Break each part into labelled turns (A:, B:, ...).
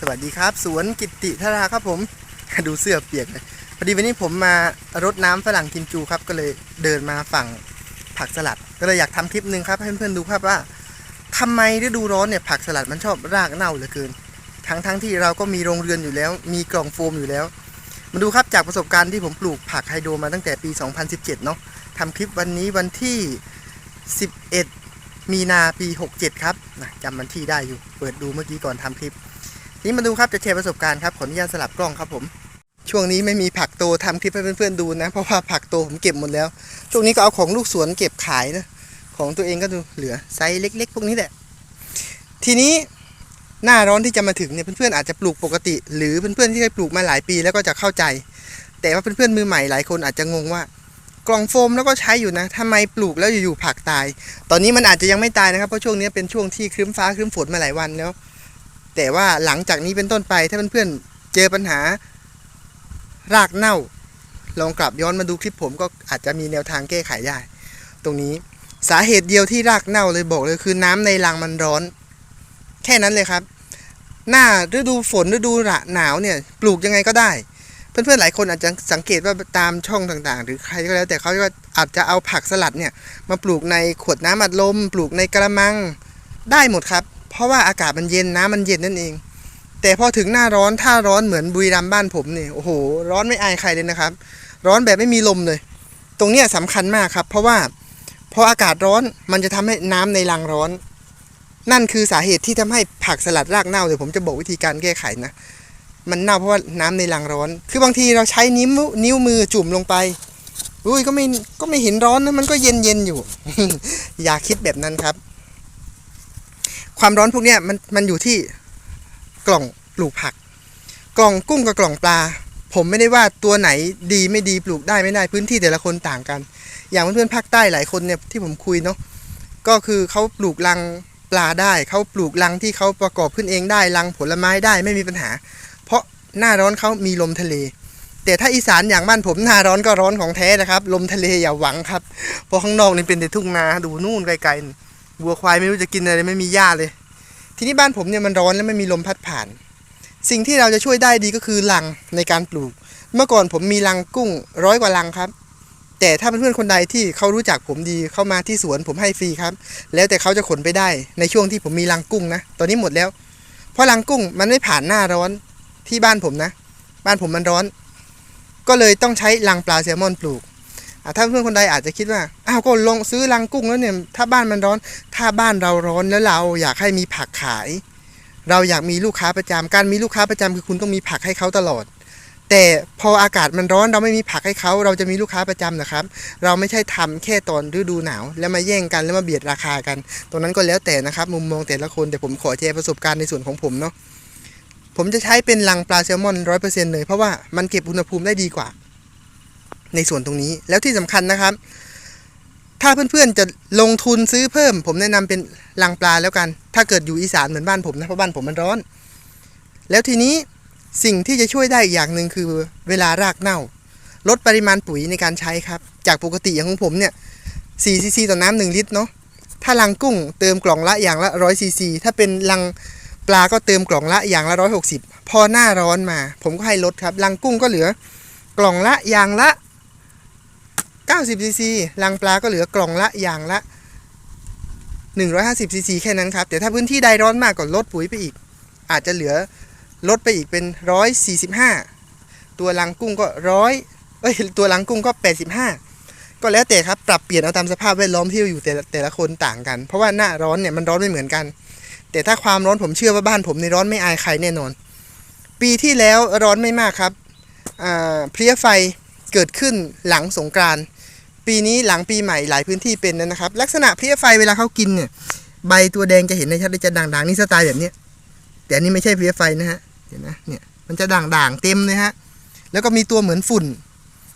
A: สวัสดีครับ สวนกิติธาราครับผม ดูเสื้อเปียกเลยพอดีวันนี้ผมมารดน้ำฝรั่งกิมจูครับ ก็เลยเดินมาฝั่งผักสลัด ก็เลยอยากทำคลิปหนึ่งครับให้เพื่อนๆดูครับว่าทำไมฤดูร้อนเนี่ยผักสลัดมันชอบรากเน่าเหลือเกิน ทั้งทั้งๆที่เราก็มีโรงเรือนอยู่แล้ว มีกล่องโฟมอยู่แล้ว มาดูครับจากประสบการณ์ที่ผมปลูกผักไฮโดรมาตั้งแต่ปี 2017 เนาะทำคลิปวันนี้วันที่ 11 มีนาปี 67 ครับนะจำวันที่ได้อยู่ เปิดดูเมื่อกี้ก่อนทำคลิป นี่มาดูครับจะแชร์ประสบการณ์ครับขออนุญาตสลับกล้องครับผม ช่วงนี้ไม่มีผักโตทำคลิปให้เพื่อนๆดูนะ เพราะว่าผักโตผมเก็บหมดแล้ว ช่วงนี้ก็เอาของลูกสวนเก็บขายนะของตัวเองก็ดูเหลือไซส์เล็ก ๆ พวกนี้แหละ ทีนี้หน้าร้อนที่จะมาถึงเนี่ยเพื่อนๆอาจจะปลูกปกติ หรือเพื่อนๆที่เคยปลูกมาหลายปีแล้วก็จะเข้าใจ แต่ว่าเพื่อนๆมือใหม่หลายคนอาจจะงงว่ากล่องโฟมแล้วก็ใช้อยู่นะทำไมปลูกแล้วอยู่ๆผักตาย ตอนนี้มันอาจจะยังไม่ตายนะครับเพราะช่วงนี้เป็นช่วงที่ครึ้มฟ้าครึ้มฝนมาหลายวันแล้ว แต่ว่าหลังจากนี้เป็นต้นไปถ้าเพื่อนๆเจอปัญหารากเน่า ลองกลับย้อนมาดูคลิปผมก็อาจจะมีแนวทางแก้ไขได้ ตรงนี้สาเหตุเดียวที่รากเน่าเลยบอกเลยคือน้ำในรังมันร้อน แค่นั้นเลยครับ หน้าฤดูฝนฤดูหนาวเนี่ยปลูกยังไงก็ได้ เพื่อนๆหลายคนอาจจะสังเกตว่าตามช่องต่างๆ หรือใครก็แล้ว แต่เขาก็อาจจะเอาผักสลัดเนี่ยมาปลูกในขวดน้ำอัดลม ปลูกในกระมังได้หมดครับ เพราะว่าอากาศมันเย็นน้ำมันเย็นนั่นเอง แต่พอถึงหน้าร้อนถ้าร้อนเหมือนบุรีรัมย์บ้านผมเนี่ยโอ้โห ร้อนไม่อายใครเลยนะครับ ร้อนแบบไม่มีลมเลย ตรงเนี้ยสำคัญมากครับ เพราะว่าพออากาศร้อนมันจะทำให้น้ำในรังร้อน นั่นคือสาเหตุที่ทำให้ผักสลัดรากเน่าเดี๋ยวผมจะบอกวิธีการแก้ไขนะมันเน่าเพราะว่าน้ำในรังร้อน คือบางทีเราใช้นิ้วนิ้วมือจุ่มลงไปอุ้ยก็ไม่ก็ไม่เห็นร้อนนะมันก็เย็นเย็นอยู่ อย่าคิดแบบนั้นครับ ความร้อนพวกนี้มันมันอยู่ที่กล่องปลูกผัก กล่องกุ้งกับกล่องปลา ผมไม่ได้ว่าตัวไหนดีไม่ดีปลูกได้ไม่ได้พื้นที่แต่ละคนต่างกัน อย่างเพื่อนๆภาคใต้หลายคนเนี่ยที่ผมคุยเนาะก็คือเขาปลูกรังปลาได้เขาปลูกรังที่เขาประกอบขึ้นเองได้รังผลไม้ได้ไม่มีปัญหา เพราะหน้าร้อนเขามีลมทะเล แต่ถ้าอีสานอย่างบ้านผมหน้าร้อนก็ร้อนของแท้นะครับ ลมทะเลอย่าหวังครับเพราะข้างนอกนี่เป็นแต่ทุ่งนาดูนู่นไกลๆ วัวควายไม่รู้จะกินอะไรไม่มีหญ้าเลย ทีนี้บ้านผมเนี่ยมันร้อนและไม่มีลมพัดผ่าน สิ่งที่เราจะช่วยได้ดีก็คือรังในการปลูก เมื่อก่อนผมมีรังกุ้งร้อยกว่ารังครับ แต่ถ้าเพื่อนๆคนใดที่เขารู้จักผมดีเข้ามาที่สวนผมให้ฟรีครับ แล้วแต่เขาจะขนไปได้ในช่วงที่ผมมีรังกุ้งนะ ตอนนี้หมดแล้ว เพราะรังกุ้งมันไม่ผ่านหน้าร้อนที่บ้านผมนะ บ้านผมมันร้อน ก็เลยต้องใช้รังปลาแซลมอนปลูก ถ้าเพื่อนคนใดอาจจะคิดว่าอ้าวก็ลงซื้อรังกุ้งแล้วเนี่ยถ้าบ้านมันร้อน ถ้าบ้านเราร้อนแล้วเราอยากให้มีผักขาย เราอยากมีลูกค้าประจำการมีลูกค้าประจำคือคุณต้องมีผักให้เขาตลอด แต่พออากาศมันร้อนเราไม่มีผักให้เขาเราจะมีลูกค้าประจำนะครับ เราไม่ใช่ทำแค่ตอนฤดูหนาว แล้วมาแย่งกันแล้วมาเบียดราคากัน ตรงนั้นก็แล้วแต่นะครับ มุมมองแต่ละคนแต่ผมขอแชร์ประสบการณ์ในส่วนของผมเนาะผมจะใช้เป็นรังปลาแซลมอนร้อยเปอร์เซ็นต์เลยเพราะว่ามันเก็บอุณหภูมิได้ดีกว่า ในส่วนตรงนี้ แล้วที่สำคัญนะครับ ถ้าเพื่อนๆจะลงทุนซื้อเพิ่ม ผมแนะนำเป็นรังปลาแล้วกัน ถ้าเกิดอยู่อีสานเหมือนบ้านผมนะเพราะบ้านผมมันร้อน แล้วทีนี้สิ่งที่จะช่วยได้อีกอย่างหนึ่งคือเวลารากเน่า ลดปริมาณปุ๋ยในการใช้ครับ จากปกติอย่างของผมเนี่ย4ซีซีต่อน้ำหนึ่งลิตรเนาะถ้าลังกุ้งเติมกล่องละอย่างละ100ซีซีถ้าเป็นลังปลาก็เติมกล่องละอย่างละ 160 พอหน้าร้อนมา ผมก็ให้ลดครับลังกุ้งก็เหลือกล่องละอย่างละ 90ซีซีลังปลาก็เหลือกล่องละอย่างละ 150ซีซีแค่นั้นครับแต่ถ้าพื้นที่ใดร้อนมากก็ลดปุ๋ยไปอีก อาจจะเหลือลดไปอีกเป็น 145 ตัวลังกุ้งก็ร้อยเอ้ยตัวลังกุ้งก็ 85 ก็แล้วแต่ครับปรับเปลี่ยนเอาตามสภาพแวดล้อมที่อยู่แต่แต่ละคนต่างกัน เพราะว่าหน้าร้อนเนี่ยมันร้อนไม่เหมือนกัน แต่ถ้าความร้อนผมเชื่อว่าบ้านผมในร้อนไม่อายใครแน่นอน ปีที่แล้วร้อนไม่มากครับอ่าเพลี้ยไฟเกิดขึ้นหลังสงกรานต์ ปีนี้หลังปีใหม่หลายพื้นที่เป็นนะครับ ลักษณะเพลี้ยไฟเวลาเขากินเนี่ยใบตัวแดงจะเห็นได้ชัดเลยจะด่างๆนี่สไตล์แบบนี้แต่อันนี้ไม่ใช่เพลี้ยไฟนะฮะเห็นไหมเนี่ยมันจะด่างๆเต็มเลยฮะแล้วก็มีตัวเหมือนฝุ่น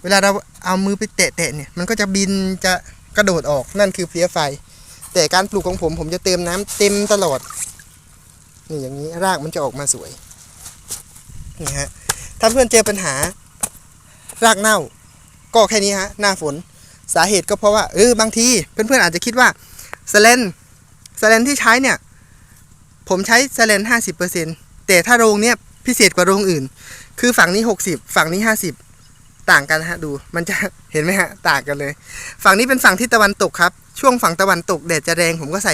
A: เวลาเราเอามือไปแตะๆเนี่ยมันก็จะบินจะกระโดดออกนั่นคือเพลี้ยไฟ แต่การปลูกของผมผมจะเติมน้ำเต็มตลอดนี่อย่างนี้รากมันจะออกมาสวยนี่ฮะถ้าเพื่อนเจอปัญหารากเน่า ก็แค่นี้ฮะหน้าฝน สาเหตุก็เพราะว่าเออบางทีเพื่อนๆอาจจะคิดว่าสเลนสเลนที่ใช้เนี่ย ผมใช้สเลนห้าสิบเปอร์เซ็นต์แต่ถ้าโรงเนี้ยพิเศษกว่าโรงอื่น คือฝั่งนี้60ฝั่งนี้50ต่างกันฮะดู มันจะเห็นไหมฮะต่างกันเลย ฝั่งนี้เป็นฝั่งที่ตะวันตกครับ ช่วงฝั่งตะวันตกแดดจะแรงผมก็ใส่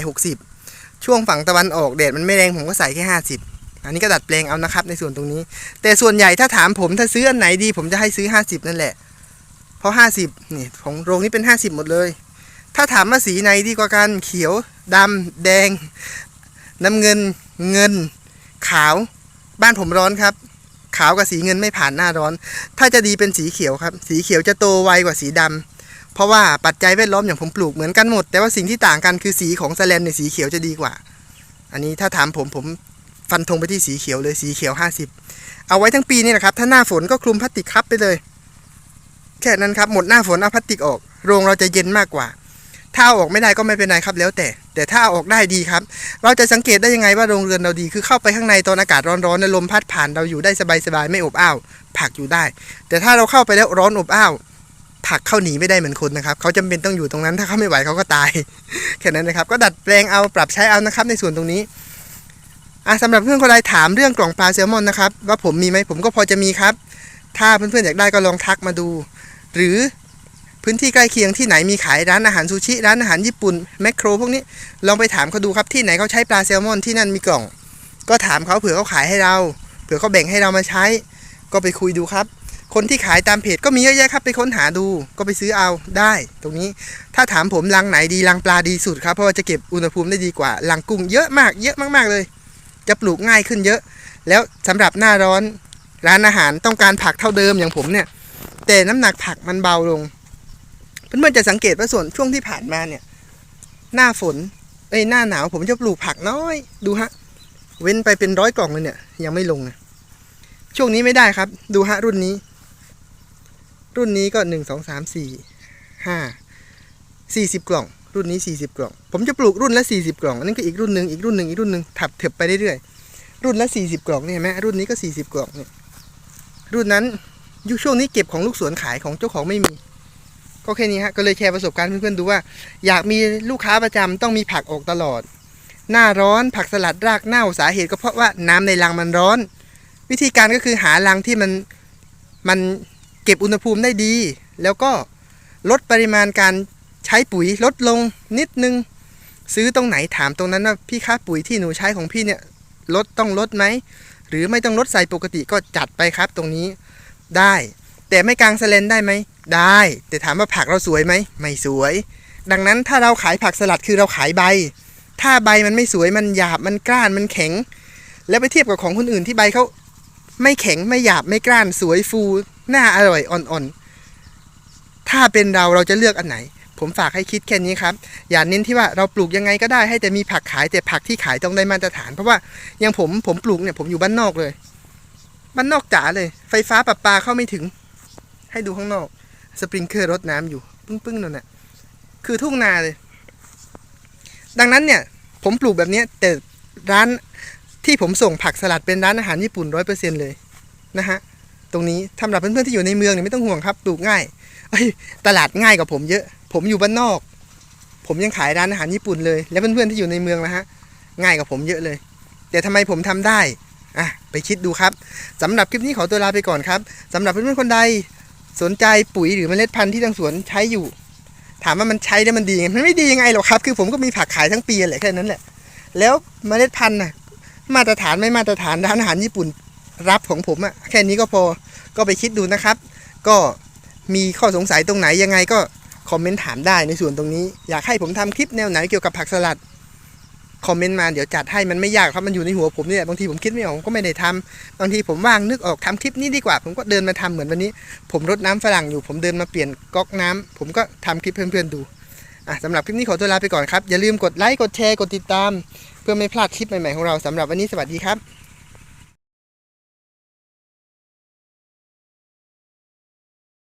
A: 60 ช่วงฝั่งตะวันออกแดดมันไม่แรงผมก็ใส่แค่ 50 อันนี้ก็ดัดแปลงเอานะครับในส่วนตรงนี้ แต่ส่วนใหญ่ถ้าถามผมถ้าซื้ออันไหนดี ผมจะให้ซื้อ 50 นั่นแหละ เพราะ50นี่ของโรงนี้เป็น50หมดเลย ถ้าถามว่าสีไหนดีกว่ากันเขียวดำแดง น้ำเงินเงิน ขาว บ้านผมร้อนครับ ขาวกับสีเงินไม่ผ่านหน้าร้อน ถ้าจะดีเป็นสีเขียวครับ สีเขียวจะโตไวกว่าสีดำเพราะว่าปัจจัยแวดล้อมอย่างผมปลูกเหมือนกันหมด แต่ว่าสิ่งที่ต่างกันคือสีของแสแลนเนี่ยสีเขียวจะดีกว่า อันนี้ถ้าถามผมผมฟันธงไปที่สีเขียวเลยสีเขียว 50 เอาไว้ทั้งปีนี่แหละครับ ถ้าหน้าฝนก็คลุมพลาสติกครับไปเลย แค่นั้นครับหมดหน้าฝนเอาพลาสติกออก โรงเราจะเย็นมากกว่า ถ้าเอาออกไม่ได้ก็ไม่เป็นไรครับแล้วแต่ แต่ถ้าเอาออกได้ดีครับ เราจะสังเกตได้ยังไงว่าโรงเรือนเราดี คือเข้าไปข้างในตอนอากาศร้อนๆในลมพัดผ่านเราอยู่ได้สบายๆไม่อบอ้าวผักอยู่ได้ แต่ถ้าเราเข้าไปแล้วร้อนอบอ้าวผักเข้าหนีไม่ได้เหมือนคนนะครับ เขาจำเป็นต้องอยู่ตรงนั้น ถ้าเขาไม่ไหวเขาก็ตาย แค่นั้นนะครับ ก็ดัดแปลงเอาปรับใช้เอานะครับ ในส่วนตรงนี้อะสำหรับเพื่อนคนใดถามเรื่องกล่องปลาแซลมอนนะครับ ว่าผมมีไหมผมก็พอจะมีครับ ถ้าเพื่อนๆอยากได้ก็ลองทักมาดู หรือพื้นที่ใกล้เคียงที่ไหนมีขายร้านอาหารซูชิ ร้านอาหารญี่ปุ่นแมคโครพวกนี้ลองไปถามเขาดูครับที่ไหนเขาใช้ปลาแซลมอนที่นั่นมีกล่อง ก็ถามเขาเผื่อเขาขายให้เรา เผื่อเขาแบ่งให้เรามาใช้ ก็ไปคุยดูครับ คนที่ขายตามเพจก็มีเยอะแยะครับ ไปค้นหาดูก็ไปซื้อเอาได้ ตรงนี้ถ้าถามผมรังไหนดีรังปลาดีสุดครับเพราะว่าจะเก็บอุณหภูมิได้ดีกว่ารังกุ้งเยอะมากเยอะมากๆเลย จะปลูกง่ายขึ้นเยอะ แล้วสำหรับหน้าร้อน ร้านอาหารต้องการผักเท่าเดิมอย่างผมเนี่ย แต่น้ำหนักผักมันเบาลง เพื่อนๆจะสังเกตว่าส่วนช่วงที่ผ่านมาเนี่ย หน้าฝนเอ้ยหน้าหนาวผมจะปลูกผักน้อย ดูฮะ เว้นไปเป็นร้อยกล่องเลยเนี่ย ยังไม่ลงนะช่วงนี้ไม่ได้ครับ ดูฮะรุ่นนี้ รุ่นนี้ก็หนึ่งสองสามสี่ห้าสี่สิบกล่อง รุ่นนี้สี่สิบกล่อง ผมจะปลูกรุ่นละสี่สิบกล่องอันนี้ก็อีกรุ่นหนึ่งอีกรุ่นหนึ่งอีกรุ่นหนึ่งถับเถิบไปเรื่อยๆรุ่นละสี่สิบกล่องเนี่ยเห็นไหมรุ่นนี้ก็สี่สิบกล่องเนี่ย รุ่นนั้นยุคช่วงนี้เก็บของลูกสวนขายของเจ้าของไม่มี ก็แค่นี้ฮะก็เลยแชร์ประสบการณ์เพื่อนๆดูว่า อยากมีลูกค้าประจำต้องมีผักออกตลอด หน้าร้อนผักสลัดรากเน่าสาเหตุก็เพราะว่าน้ำในรังมันร้อน วิธีการก็คือหารังที่มันมันเก็บอุณหภูมิได้ดี แล้วก็ลดปริมาณการใช้ปุ๋ยลดลงนิดนึง ซื้อตรงไหนถามตรงนั้นว่าพี่ค่าปุ๋ยที่หนูใช้ของพี่เนี่ยลดต้องลดไหม หรือไม่ต้องลดใส่ปกติก็จัดไปครับตรงนี้ได้ แต่ไม่กลางสเลนได้ไหมได้ แต่ถามว่าผักเราสวยไหมไม่สวย ดังนั้นถ้าเราขายผักสลัดคือเราขายใบ ถ้าใบมันไม่สวยมันหยาบมันกร้านมันแข็ง แล้วไปเทียบกับของคนอื่นที่ใบเขาไม่แข็งไม่หยาบไม่กร้านสวยฟูหน้าอร่อยอ่อนๆถ้าเป็นเราเราจะเลือกอันไหน ผมฝากให้คิดแค่นี้ครับ อย่าเน้นที่ว่าเราปลูกยังไงก็ได้ให้แต่มีผักขายแต่ผักที่ขายต้องได้มาตรฐาน เพราะว่าอย่างผมผมปลูกเนี่ยผมอยู่บ้านนอกเลย บ้านนอกจ๋าเลย ไฟฟ้าประปาเข้าไม่ถึง ให้ดูข้างนอก สปริงเกอร์รดน้ำอยู่ ปึ้งๆนั่นน่ะคือทุ่งนาเลย ดังนั้นเนี่ย ผมปลูกแบบนี้แต่ร้านที่ผมส่งผักสลัดเป็นร้านอาหารญี่ปุ่นร้อยเปอร์เซ็นเลยนะฮะตรงนี้สำหรับเพื่อนๆที่อยู่ในเมืองเนี่ยไม่ต้องห่วงครับปลูกง่ายตลาดง่ายกว่าผมเยอะ ผมอยู่บ้านนอก ผมยังขายร้านอาหารญี่ปุ่นเลย แล้วเพื่อนๆที่อยู่ในเมืองนะฮะง่ายกว่าผมเยอะเลย แต่ทำไมผมทำได้อะไปคิดดูครับสำหรับคลิปนี้ขอตัวลาไปก่อนครับสำหรับเพื่อนๆคนใดสนใจปุ๋ยหรือเมล็ดพันธุ์ที่ทางสวนใช้อยู่ ถามว่ามันใช้ได้มันดีไงมันไม่ดียังไงหรอกครับ คือผมก็มีผักขายทั้งปีแหละแค่นั้นแหละ แล้วเมล็ดพันธุ์น่ะมาตรฐานไม่มาตรฐานร้านอาหารญี่ปุ่นรับของผมอะแค่นี้ก็พอก็ไปคิดดูนะครับ ก็มีข้อสงสัยตรงไหนยังไงก็ คอมเมนต์ถามได้ในส่วนตรงนี้ อยากให้ผมทำคลิปแนวไหนเกี่ยวกับผักสลัด คอมเมนต์มาเดี๋ยวจัดให้มันไม่ยากครับมันอยู่ในหัวผมเนี่ยบางทีผมคิดไม่ออกผมก็ไม่ได้ทำบางทีผมว่างนึกออกทำคลิปนี้ดีกว่า ผมก็เดินมาทำเหมือนวันนี้ ผมรดน้ำฝรั่งอยู่ ผมเดินมาเปลี่ยนก๊อกน้ำผมก็ทำคลิปเพื่อนๆดูอะสำหรับคลิปนี้ขอตัวลาไปก่อนครับอย่าลืมกดไลค์กดแชร์กดติดตาม เพื่อไม่พลาดคลิปใหม่ๆของเราสำหรับวันนี้สวัสดีครับ